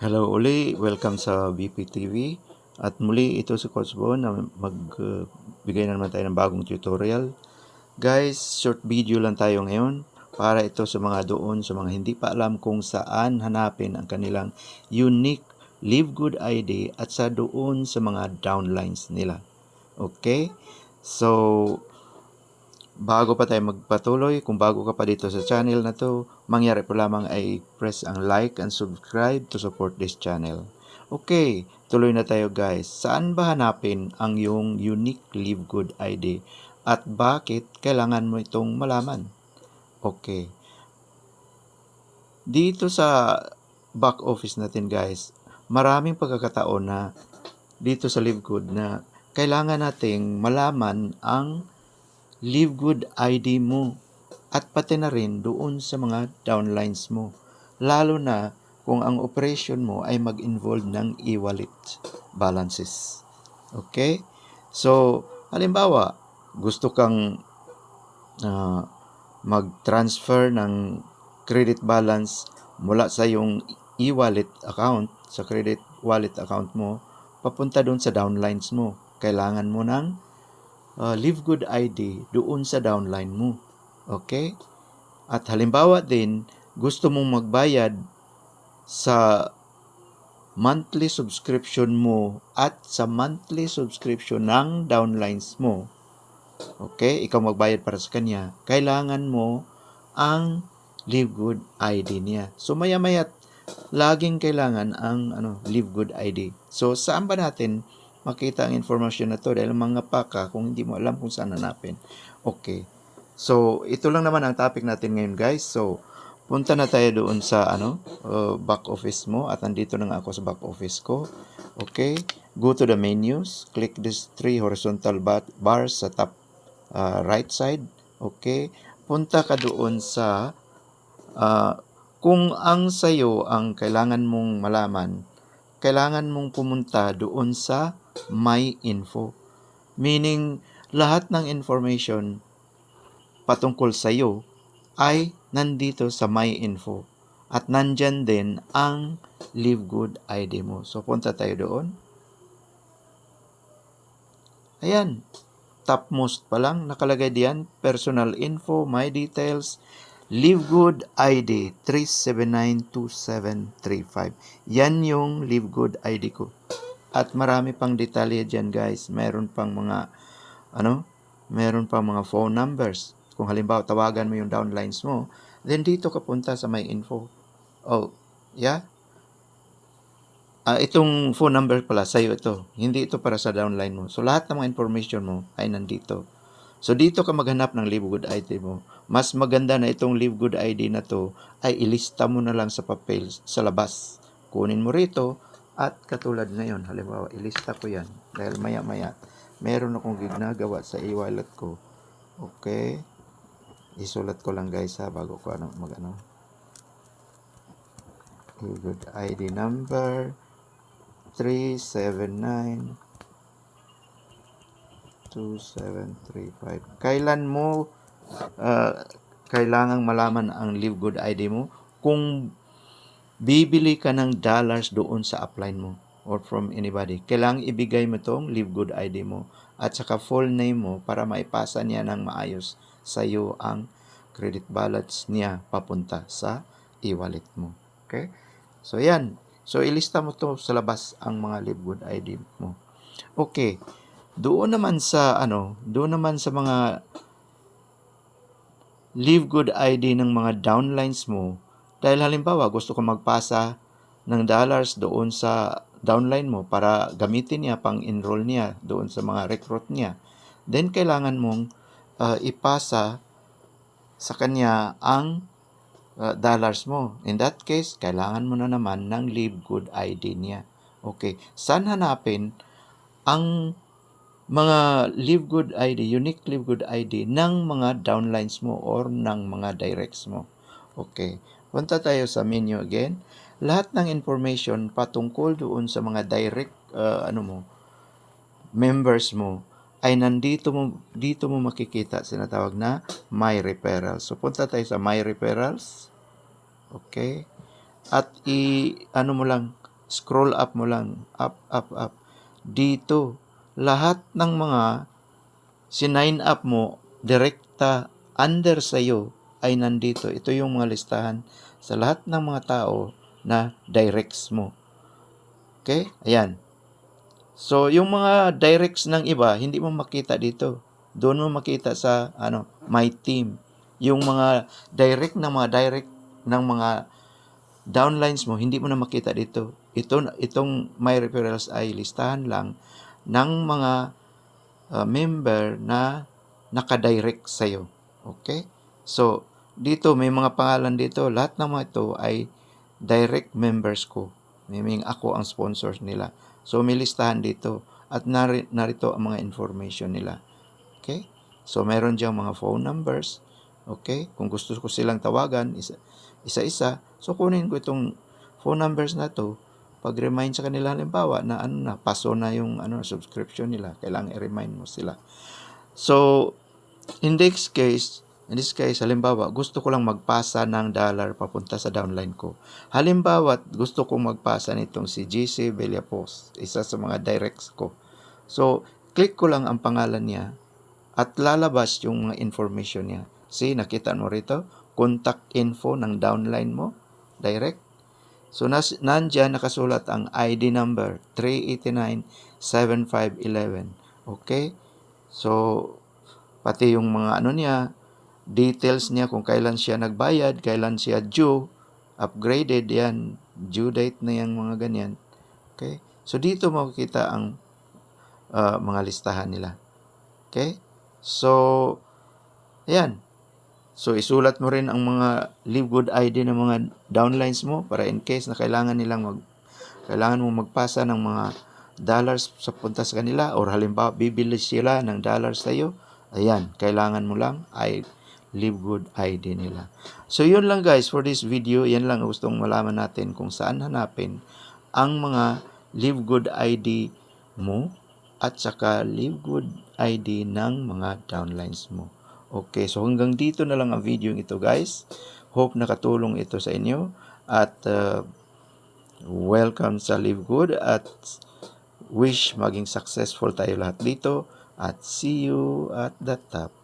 Hello uli, welcome sa BPTV. At muli ito si Coach Bo na magbigay na naman tayo ng bagong tutorial. Guys, short video lang tayo ngayon para ito sa mga doon, sa mga hindi pa alam kung saan hanapin ang kanilang unique Live Good ID at sa doon sa mga downlines nila. Okay? So, bago pa tayo magpatuloy, kung bago ka pa dito sa channel na to, mangyari po lamang ay press ang like and subscribe to support this channel. Okay, tuloy na tayo guys. Saan ba hanapin ang yung unique Live Good ID at bakit kailangan mo itong malaman? Okay. Dito sa back office natin guys, maraming pagkakataon na dito sa Live Good na kailangan nating malaman ang Live Good ID mo at pati na rin doon sa mga downlines mo. Lalo na kung ang operation mo ay mag-involve ng e-wallet balances. Okay? So, halimbawa, gusto kang ah, mag-transfer ng credit balance mula sa yung e-wallet account, sa credit wallet account mo, papunta doon sa downlines mo. Kailangan mo ng uh, Live Good ID doon sa downline mo. Okay? At halimbawa din, gusto mong magbayad sa monthly subscription mo at sa monthly subscription ng downlines mo. Okay? Ikaw magbayad para sa kanya. Kailangan mo ang Live Good ID niya. So maya-maya laging kailangan ang ano Live Good ID. So saan ba natin makita ang information na to dahil mga paka kung hindi mo alam kung saan hanapin. Okay. So, ito lang naman ang topic natin ngayon, guys. So, punta na tayo doon sa ano, uh, back office mo at andito na nga ako sa back office ko. Okay. Go to the menus, click this three horizontal bar bars sa top uh, right side. Okay. Punta ka doon sa uh, kung ang sayo ang kailangan mong malaman, kailangan mong pumunta doon sa My Info. Meaning, lahat ng information patungkol sa iyo ay nandito sa My Info. At nandyan din ang Live Good ID mo. So, punta tayo doon. Ayan. Topmost pa lang, nakalagay diyan, personal info, my details, Live Good ID 3792735. Yan yung Live Good ID ko. At marami pang detalye diyan, guys. Meron pang mga ano, meron pang mga phone numbers. Kung halimbawa tawagan mo yung downlines mo, then dito ka punta sa my info. Oh, yeah. Ah, itong phone number pala sa'yo ito. Hindi ito para sa downline mo. So lahat ng mga information mo ay nandito. So dito ka maghanap ng Live Good ID mo. Mas maganda na itong Live Good ID na to ay ilista mo na lang sa papel sa labas. Kunin mo rito at katulad ngayon, halimbawa ilista ko yan dahil maya maya meron akong ginagawa sa e-wallet ko. Okay. Isulat ko lang guys ha bago ko ano mag ano. Live Good ID number 379 2735. Kailan mo uh, kailangang malaman ang Live Good ID mo? Kung bibili ka ng dollars doon sa upline mo or from anybody, kailangang ibigay mo tong Live Good ID mo at saka full name mo para maipasa niya ng maayos sa iyo ang credit balance niya papunta sa e-wallet mo. Okay? So, yan. So, ilista mo to sa labas ang mga Live Good ID mo. Okay. Doon naman sa ano, doon naman sa mga Live Good ID ng mga downlines mo, dahil halimbawa gusto ko magpasa ng dollars doon sa downline mo para gamitin niya pang enroll niya doon sa mga recruit niya, then kailangan mong uh, ipasa sa kanya ang uh, dollars mo. In that case, kailangan mo na naman ng Live Good ID niya. Okay, saan hanapin ang mga Live Good ID, unique Live Good ID ng mga downlines mo or ng mga directs mo. Okay. Punta tayo sa menu again. Lahat ng information patungkol doon sa mga direct uh, ano mo members mo ay nandito mo dito mo makikita sinatawag na my referrals. So punta tayo sa my referrals. Okay? At i ano mo lang scroll up mo lang, up, up, up. Dito, lahat ng mga sinign up mo, direkta, under sa'yo, ay nandito. Ito yung mga listahan sa lahat ng mga tao na directs mo. Okay? Ayan. So, yung mga directs ng iba, hindi mo makita dito. Doon mo makita sa ano, my team. Yung mga direct na mga direct ng mga downlines mo, hindi mo na makita dito. Ito, itong my referrals ay listahan lang ng mga uh, member na nakadirect sa'yo. Okay? So, dito may mga pangalan dito. Lahat ng mga ito ay direct members ko. Meaning ako ang sponsors nila. So, may listahan dito. At nari, narito ang mga information nila. Okay? So, meron diyang mga phone numbers. Okay? Kung gusto ko silang tawagan, isa, isa-isa, so kunin ko itong phone numbers na to. Pag-remind sa kanila, halimbawa, na ano na, paso na yung ano, subscription nila. Kailangan i-remind mo sila. So, in this case, in this case, halimbawa, gusto ko lang magpasa ng dollar papunta sa downline ko. Halimbawa, gusto kong magpasa nitong si GC Villapos, isa sa mga directs ko. So, click ko lang ang pangalan niya at lalabas yung mga information niya. See, nakita mo rito? Contact info ng downline mo, direct. So, nas, nandyan nakasulat ang ID number, 389-7511. Okay? So, pati yung mga ano niya, details niya kung kailan siya nagbayad, kailan siya due, upgraded yan, due date na yan, mga ganyan. Okay? So, dito makikita ang uh, mga listahan nila. Okay? So, ayan. So, isulat mo rin ang mga Live Good ID ng mga downlines mo para in case na kailangan nilang mag, kailangan mo magpasa ng mga dollars sa punta sa kanila or halimbawa bibili sila ng dollars sa iyo, ayan, kailangan mo lang ay Live Good ID nila. So, yun lang guys for this video. Yan lang gustong malaman natin kung saan hanapin ang mga Live Good ID mo at saka Live Good ID ng mga downlines mo. Okay, so hanggang dito na lang ang video ito guys. Hope nakatulong ito sa inyo at uh, welcome sa Live Good at wish maging successful tayo lahat dito at see you at the top.